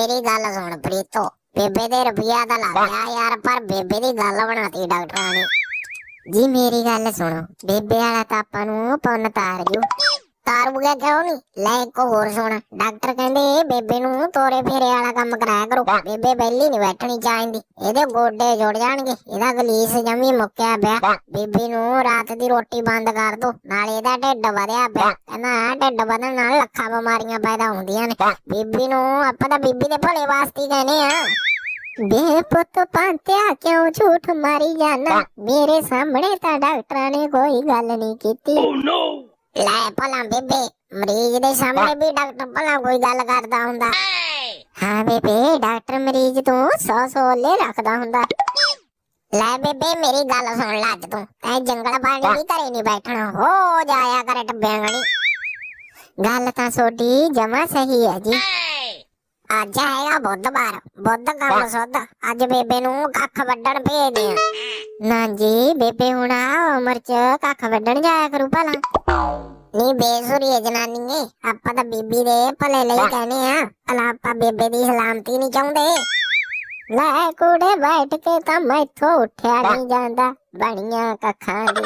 ਮੇਰੀ ਗੱਲ ਸੁਣ ਪ੍ਰੀਤੋ, ਬੇਬੇ ਦੇ ਰੁਪਿਆ ਦਾ ਲੱਗ ਯਾਰ, ਪਰ ਬੇਬੇ ਦੀ ਗੱਲ ਬਣਾਤੀ ਡਾਕਟਰਾਂ ਨੇ। ਜੀ ਮੇਰੀ ਗੱਲ ਸੁਣੋ, ਬੇਬੇ ਵਾਲਾ ਤਾਂ ਆਪਾਂ ਨੂੰ ਪੁੰਨ ਤਾਰ ਜੂ। ਤਾਰੂਗਾ ਕਿਉਂ ਨਹੀਂ ਲੈ ਇੱਕ ਹੋਰ ਸੁਣ। ਡਾਕਟਰ ਕਹਿੰਦੇ ਬੇਬੇ ਨੂੰ ਤੋਰੇ ਫੇਰੇ ਵਾਲਾ ਕੰਮ ਕਰਾਇਆ ਕਰੋ। ਬੇਬੇ ਬੈਲੀ ਨਹੀਂ ਬੈਠਣੀ ਚਾਹੀਦੀ। ਇਹਦੇ ਗੋਡੇ ਜੁੜ ਜਾਣਗੇ। ਇਹਦਾ ਗਲੀਸ ਜਮੀ ਮੁੱਕਿਆ ਪਿਆ। ਬੀਬੀ ਨੂੰ ਰਾਤ ਦੀ ਰੋਟੀ ਬੰਦ ਕਰ ਦੋ। ਨਾਲੇ ਇਹਦਾ ਢਿੱਡ ਵਧਿਆ ਪਿਆ। ਕਹਿੰਦਾ ਢਿੱਡ ਵਧਣ ਨਾਲ ਲੱਖਾਂ ਬਿਮਾਰੀਆਂ ਪੈਦਾ ਹੁੰਦੀਆਂ ਨੇ। ਬੀਬੀ ਨੂੰ ਆਪਾਂ ਤਾਂ ਬੀਬੀ ਦੇ ਭਲੇ ਵਾਸਤੇ ਹੀ ਕਹਿੰਦੇ ਆ। ਬੇ ਪੁੱਤ ਪੰਤਿਆ ਕਿਉਂ ਝੂਠ ਮਾਰੀ ਜਾਨਾ? ਮੇਰੇ ਸਾਹਮਣੇ ਤਾਂ ਡਾਕਟਰਾਂ ਨੇ ਕੋਈ ਗੱਲ ਨਹੀਂ ਕੀਤੀ। oh, ਲੈ ਭਲਾ ਬੇਬੇ ਮਰੀਜ਼ ਦੇ ਸਾਹਮਣੇ ਵੀ ਡਾਕਟਰ ਭਲਾ ਕੋਈ ਗੱਲ ਕਰਦਾ ਹੁੰਦਾ। ਹਾਂ ਬੇਬੇ ਡਾਕਟਰ ਮਰੀਜ਼ ਤੋਂ ਸੌ ਸੌਲੇ ਰੱਖਦਾ ਹੁੰਦਾ। ਲੈ ਬੇਬੇ ਮੇਰੀ ਗੱਲ ਸੁਣ ਲੈ ਅੱਜ ਤੂੰ। ਐ ਜੰਗਲ ਪਾਣੀ ਦੀ ਘਰੇ ਨਹੀਂ ਬੈਠਣਾ ਹੋ ਜਾਇਆ ਕਰ ਟੱਬਿਆਂ ਗਣੀ ਗੱਲ ਤਾਂ ਸੋਡੀ ਜਮਾ ਸਹੀ ਹੈ ਜੀ। ਅੱਜ ਹੈਗਾ ਬੁੱਧਵਾਰ ਬੁੱਧ ਕੰਮ ਸੁੱਧ। ਅੱਜ ਬੇਬੇ ਨੂੰ ਕੱਖ ਵੱਢਣ ਭੇਜਦੇ ਆ। ਨਾ ਜੀ ਬੇਬੇ ਹੁਣ ਆ ਉਮਰ ਚ ਕੱਖ ਵੱਢਣ ਜਾਇਆ ਕਰੂ ਭਲਾ। ਨੀ ਬੇਸੁਰੀ ਹੈ ਜਨਾਨੀ ਏ ਆਪਾਂ ਤਾਂ ਬੀਬੀ ਦੇ ਭਲੇ ਲਈ ਕਹਿੰਦੇ ਆ। ਭਲਾ ਆਪਾਂ ਬੇਬੇ ਦੀ ਸਲਾਮਤੀ ਨਹੀਂ ਚਾਹੁੰਦੇ। ਲੈ ਕੁੜੇ ਬੈਠ ਕੇ ਤਾਂ ਮੈਥੋਂ ਉੱਠਿਆ ਨਹੀਂ ਜਾਂਦਾ। ਬਣੀਆਂ ਕੱਖਾਂ ਦੀ।